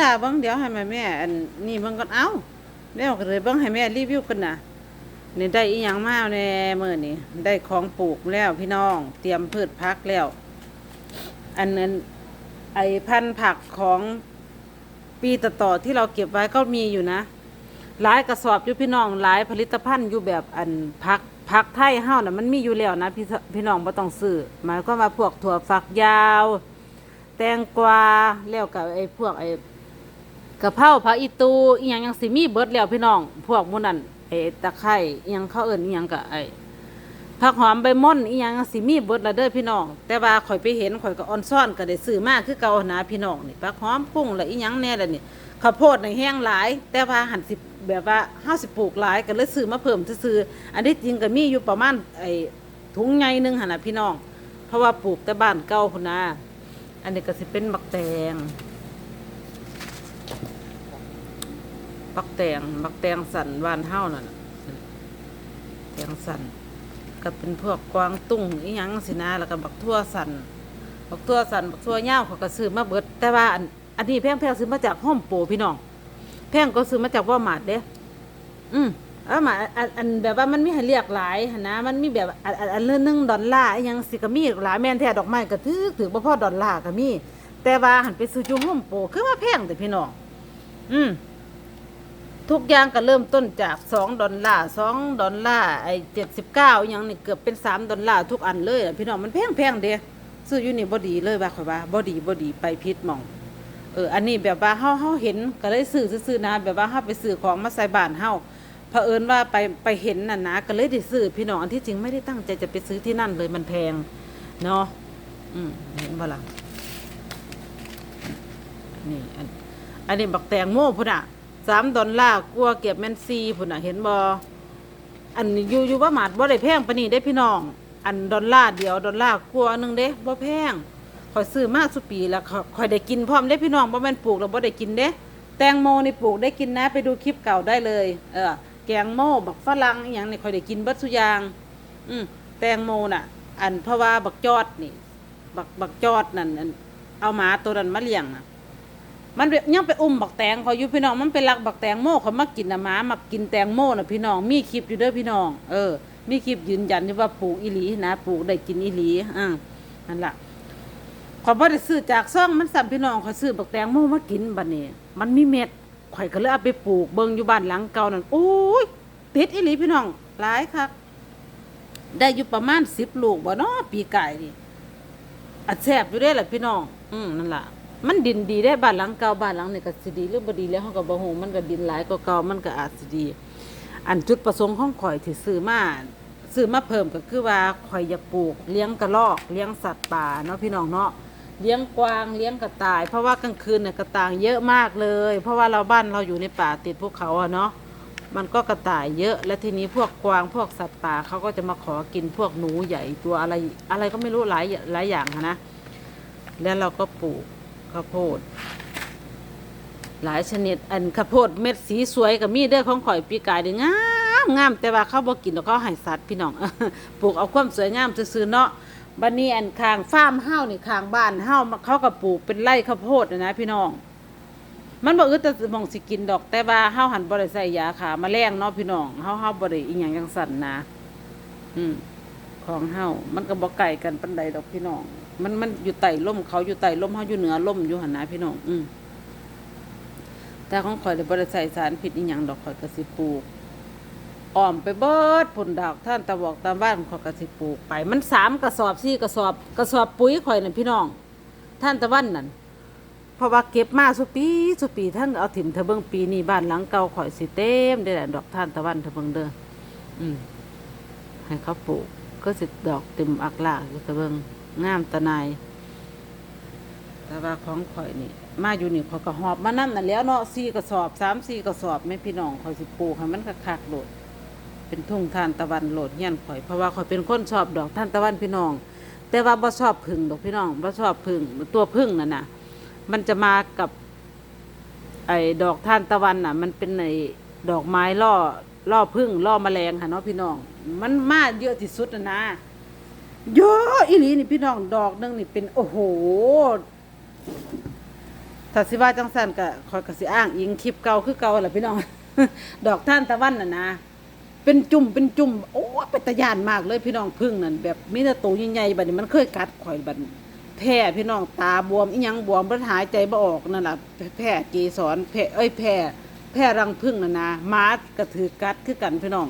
ล่ะเบิ่งเดี๋ยวให้แม่แม่อันนี่เบิ่งก่อนเอ้าแล้วก็เลยเบิ่งให้แม่รีวิวกันนะนี่ได้อีหยังมาแน่มื้อนี้ได้ของปลูกแล้วพี่น้อง เตรียมพืชพักแล้ว อันนั้นไอพันธุ์ผักของปีต่อๆที่เราเก็บไว้ก็มีอยู่นะหลายกระสอบอยู่พี่น้องหลายผลิตภัณฑ์อยู่แบบอันพักพักไทยเฮาน่ะมันมีอยู่แล้วนะพี่พี่น้องบ่ต้องซื้อหมายความว่าพวกถั่วฝักยาว แตงกวาแล้วกับไอ้พวกไอ้ กะเพราผักอีตูอีหยังยังสิมีเบิดแล้วพี่น้อง พวกหมูนั้นไอ้ตะไคร้อีหยังเขาเอิ้นอีหยังก็ไอ้ผักหอมใบม่อนอีหยังสิมีเบิดละเด้อพี่น้อง แต่ว่าข่อยไปเห็นข่อยก็ออนซ่อนก็ได้ซื้อมาคือเก่านะพี่น้องนี่ผักหอมกุ้งละอีหยังแน่ละนี่ข้าวโพดในแห้งหลาย แต่ว่าหันสิแบบว่าเฮาสิบปลูกหลายก็เลยซื้อมาเพิ่มซื่ออันนี้จริงก็มีอยู่ประมาณไอ้ถุงใหญ่หนึ่งหันนะพี่น้อง เพราะว่าปลูกแต่บ้านเก่าพุ่นนะอันนี้ก็สิเป็นบักแตง บักแตงบักแตงสันวานเท่านั่นน่ะแตงสันก็เป็นพวกกวางตุ้งอีหยังสินะแล้วก็บักทั่วสันบักทั่วสันบักทั่วเง่าเขาก็ซื้อมาเบิด แต่ว่าอันอันนี้แพงแพงซื้อมาจากห้อมโปพี่น้อง แพงก็ซื้อมาจากว่ามาดเด้อืมเอามาอันอันแบบว่ามันมีให้เรียกหลายนะมันมีแบบอันอันเรื่องนึงดอลลาร์อีหยังสิก็มีหลายแม่นแท้ดอกไม้ก็ถือถือบ่พอดอลลาร์ก็มีแต่ว่าหันไปซื้ออยู่ห้อมโปคือว่าแพงแต่พี่น้อง อืม ทุกอย่างก็เริ่มต้นจากสองดอลลาร์สองดอลลาร์ไอ้เจ็ดสิบเก้าอย่างนี่เกือบเป็นสามดอลลาร์ทุกอันเลยพี่น้องมันแพงแพงๆเด้ซื้ออยู่นี่บดีเลยว่าข่อยว่าบดีบดีไปพิษมองเอออันนี้แบบว่าเฮาเฮาเห็นก็เลยซื้อซื้อนะ แบบว่าเฮาไปซื้อของมาใส่บ้านเฮาเผอิญว่าไปไปเห็นน่ะนะก็เลยได้ซื้อพี่น้องอันที่จริงไม่ได้ตั้งใจจะไปซื้อที่นั่นเลยมันแพงเนาะอืมเห็นบ่ล่ะนี่อันอันนี้บักแตงโมพุ่นอะ สามดอลลาร์กลัวเก็บแมนซีพุ่นอะเห็นบออันอยู่อยู่ว่าหมาดบ่ได้แพงปานนี้ได้พี่น้อง อันดอลลาร์เดียวดอลลาร์กลัวหนึงเด้บ่แพงคอยซื้อมาสุปีแล้วคอยได้กินพร้อมได้พี่น้องบ่แม่นปลูกแล้วบ่ได้กินเด้แตงโมนี่ปลูกได้กินนะ ไปดูคลิปเก่าได้เลย เออแกงโมบักฝรั่งอหย่างนี่คอยได้กินเบิดสุอยาง อืมแตงโมน่ะ อันเพราะว่าบักจอดนี่ บักบักจอดนั่นอันเอาหมาตัวนั้นมาเลี้ยงน่ะ มันยังไปอุ้มบักแตงเขาอยู่พี่น้องมันเป็นรักบักแตงโมเขามากินนะหมามากินแตงโมนะพี่น้อง มีคลิปอยู่เด้อพี่น้อง เออ มีคลิปยืนยันอยู่ว่าปลูกอีหลีนะปลูกได้กินอีหลีอ่านั่นล่ะขอยบ่ได้ซื้อจากซ่องมันสั่พี่น้องขอยซื้อบักแตงโมมากินบัดนี้ มันมีเม็ดข่อยก็เลยเอาไปปลูกเบิ่งอยู่บ้านหลังเก่านั่นโอ้ยติดอีหลีพี่น้องหลายคักได้อยู่ประมาณ10ลูกบ่เนาะปีไกายนี่อัดแซบอยู่ได้แหละพี่น้อง อืมนั่นล่ะ มันดินดีได้บ้านหลังเก่าบ้านหลังนี่ก็สิดีหรือบ่ดีแล้วเฮาก็บ่ฮู้มันก็ดินหลายกว่าเก่ามันก็อาจสิดี อันจุดประสงค์ของข่อยที่ซื้อมาซื้อมาเพิ่มก็คือว่าข่อยอยากปลูกเลี้ยงกระรอกเลี้ยงสัตว์ป่าเนาะพี่น้องเนาะเลี้ยงกวางเลี้ยงกระต่าย เพราะว่ากลางคืนเนี่ยกระต่ายเยอะมากเลย เพราะว่าเราบ้านเราอยู่ในป่าติดภูเขาอะเนาะมันก็กระต่ายเยอะและทีนี้พวกกวางพวกสัตว์ป่าเขาก็จะมาขอกินพวกหนูใหญ่ตัวอะไร อะไรก็ไม่รู้หลายหลายอย่างนะแล้วเราก็ปลูก ข้าวโพด หลายชนิด อันข้าวโพดเม็ดสีสวยกับมีเด้อของข่อยปีกายด้งามงามแต่ว่าเขาบ่กินแล้วเขาให้สัตว์พี่น้องปลูกเอาความสวยงามซื่อเนาะบัดนี้อันข้างฟาร์มเฮานี่ข้างบ้านเฮาเขาก็ปลูกเป็นไร่ข้าวโพดนะนะพี่น้อง มันบ่อึดแต่หมองสิกินดอก แต่ว่าเฮาหันบ่ได้ใส่ยาขาแมลงเนาะพี่น้องเฮาเฮาบ่ได้อีหยังจังสั่นนะ อืม ของเฮามันก็บ่ไกลกันปานใดดอกพี่น้อง มันมันอยู่ใต้ร่มเขาอยู่ใต้ร่มเฮาอยู่เหนือร่มอยู่หั่นนะพี่น้อง อืมแต่ของข่อยได้บ่ได้ใส่สารพิษอีหยังดอกข่อยก็สิปลูกอ้อมไปเบิดผลดอกท่านตะบอกตามบ้านข่อยก็สิปลูกไป มันสามกระสอบสี่กระสอบกระสอบปุ๋ยข่อยนั่นพี่น้อง ท่านตะวันนั่นเพราะว่าเก็บมาสุปีสุปีท่านเอาถิ่มเธอเบิ่งปีนี้บ้านหลังเก่าข่อยสิเต็มได้แหละดอกท่านตะวันเธอเบิ่งเด้ออืมให้เขาปลูก ก็สิดอกเต็มอักลากอยู่เธอเบิงงามตะนายแต่ว่าของข่อยนี่ มาอยู่นี่ข่อยก็หอบมานั่นน่ะแล้วเนาะสี่กระสอบสามสี่กระสอบแม่พี่น้องข่อยสิปลูกให้มันคักๆโลด เป็นทุ่งทานตะวันโหลดเงี้ยนข่อยเพราะว่าข่อยเป็นคนชอบดอกท่านตะวันพี่น้อง แต่ว่าบ่ชอบพึ่งดอกพี่น้องบ่ชอบพึ่งตัวพึ่งนั่นน่ะ มันจะมากับ ไอ้ดอกท่านตะวันน่ะ มันเป็นไอ้ดอกไม้ล่อ ล่อพึ่งล่อแมลงค่ะเนาะพี่น้อง มันมาเยอะที่สุดนะนะเยอะอีหลีนี่พี่น้องดอกนึงนี่เป็นโอ้โหถ้าสิว่าจังซั่นก็คอยกสิอ้างอิงคลิปเก่าคือเก่าล่ะพี่น้อง ดอกท่านตะวันน่ะนะเป็นจุ่มเป็นจุ่มโอ้เป็นตะยานมากเลยพี่น้องพึ่งนั่นแบบมีแต่ตัวใหญ่ๆบัดนี้มันเคยกัดข่อยบัดแพ้พี่น้องตาบวมอีหยังบวมบ่หายใจบ่ออกนั่นแหละแพ้เกสรแพ้เอ้ยแพ้ พ้รังพึ่งนั่นนะหมาก็ถือกัดคือกันพี่น้อง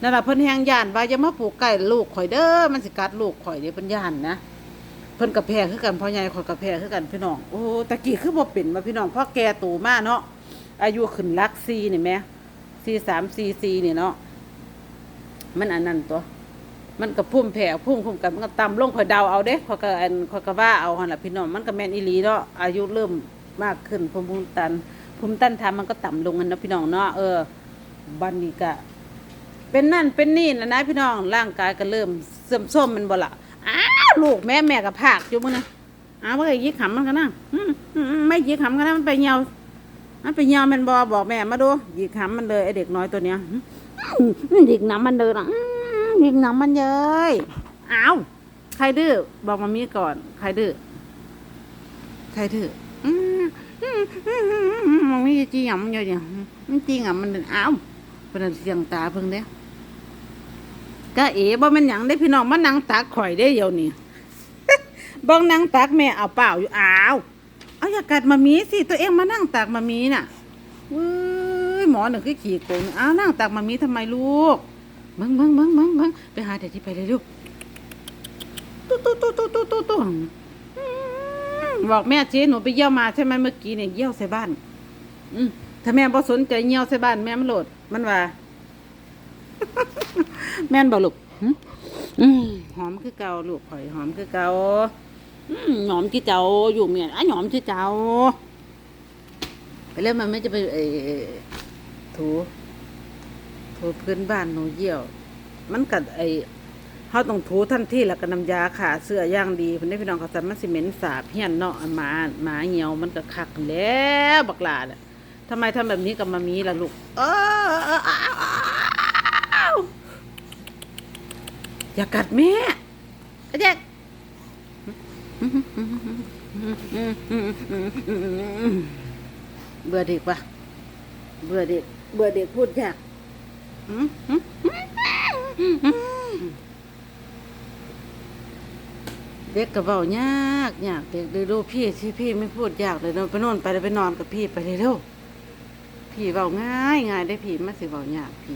นั่นแหละเพิ่นแฮงย่านว่าอย่ามาปลูกใกล้ลูกข่อยเด้อมันสิกัดลูกข่อยเด้เพิ่นย่านนะเพิ่นกับแพ้คือกันพ่อใหญ่ข่อยกับแพ้คือกันพี่น้องโอ้ตะกี้คือบ่เป็นมาพี่น้องพ่อแก่โตมาเนาะอายุขึ้นลัก4นี่แหม่4 3 4 4นี่เนาะมันอันนั้นตัว มันก็พุ่มแผ่พุ่มคุมกันมันก็ตำลงข่อยเดาเอาเด้ข่อยก็อันข่อยก็ว่าเอาหั่นล่ะพี่น้องมันก็แม่นอีหลีเนาะอายุเริ่มมากขึ้นภูมิคุ้มกัน ภูมิต้านทานมันก็ต่ำลงกันนะพี่น้องเนาะเออบัดนี้ก็เป็นนั่นเป็นนี่นะนะพี่น้องร่างกายก็เริ่มเสื่อมโทรมมันบ่ละอ้าวลูกแม่แม่กับภาคอยู่มื้อนะอ้าวบ่ได้ยิกขำมันกันนะไม่ยิกขำกันนะมันไปเหี่ยวมันไปเหี่ยวมันบ่บอกแม่มาดูยิกขำมันเลยไอเด็กน้อยตัวเนี้ยยิกน้ำมันเลยนะยิกน้ำมันเยอ้าวใครดื้อบอกมามีก่อน ใครดื้อใครดื้ออืม มันไม่จริงอะมันเยอะอย่างมันจริงอะมันเอ้าวเป็นเสียงตาเพิ่งเด้ก็เอ๋บ่ม่นหยังได้พี่น้องมานั่งตักข่อยได้เดี๋ยวนี้บิ่งนังตักแม่เอาเปล่าอยู่อ้าวเอาอย่ากัดมามีสิตัวเองมานั่งตักมามีน่ะเว้ยหมอหนึ่งคือขี่โกงอ้าวนั่งตักมามีทำไมลูกเบิ่งเบิ่งเบิ่งเบิ่งเบิ่งไปหาเด็กที่ไปเลยลูกตุ๊ตุ๊ตุ๊ตุ๊ตุ๊ตุ๊ตุ๊ บอกแม่เจ๊หนูไปเยี่ยวมาใช่ไหมเมื่อกี้เนี่ยเยี่ยวใส่บ้าน อืมถ้าแม่บ่สนใจเหี่ยวใส่บ้านแม่มันโหลด มันว่า แม่นบ่ลูกหอืมหอมคือเก่าลูกข่อยหอมคือเก่าอืมหอมที่เจ้าอยู่เมียนอะหอมที่เจ้าไปเริ่มมันไม่จะไปเออถูถูพื้นบ้านหนูเยี่ยว มันกัดไอ เขาต้องถูทันทีแล้วก็น้ำยาขาเสื้อย่างดีเพิ่นได้พี่น้องเขาสั่มันสิเหม็นสาบเฮียนเนาะหมาหมาเหี่ยวมันก็คักแล้วบักหลาน่ะทำไมทำแบบนี้กับมามีล่ะลูกเอออย่ากัดแม่ไอ้เด็กเบื่อเด็กปะเบื่อเด็ก เบื่อเด็กพูดยาก เด็กกระเป๋ายากยากเด็กดูดูพี่ที่พี่ไม่พูดยากเลยเนอะไปนอนไปเลยไปนอนกับพี่ไปเลยเร็วผีเบาง่ายง่ายได้ผีมาสิเบายากผี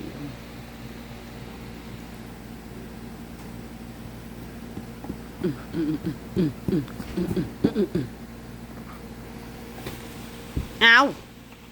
เอา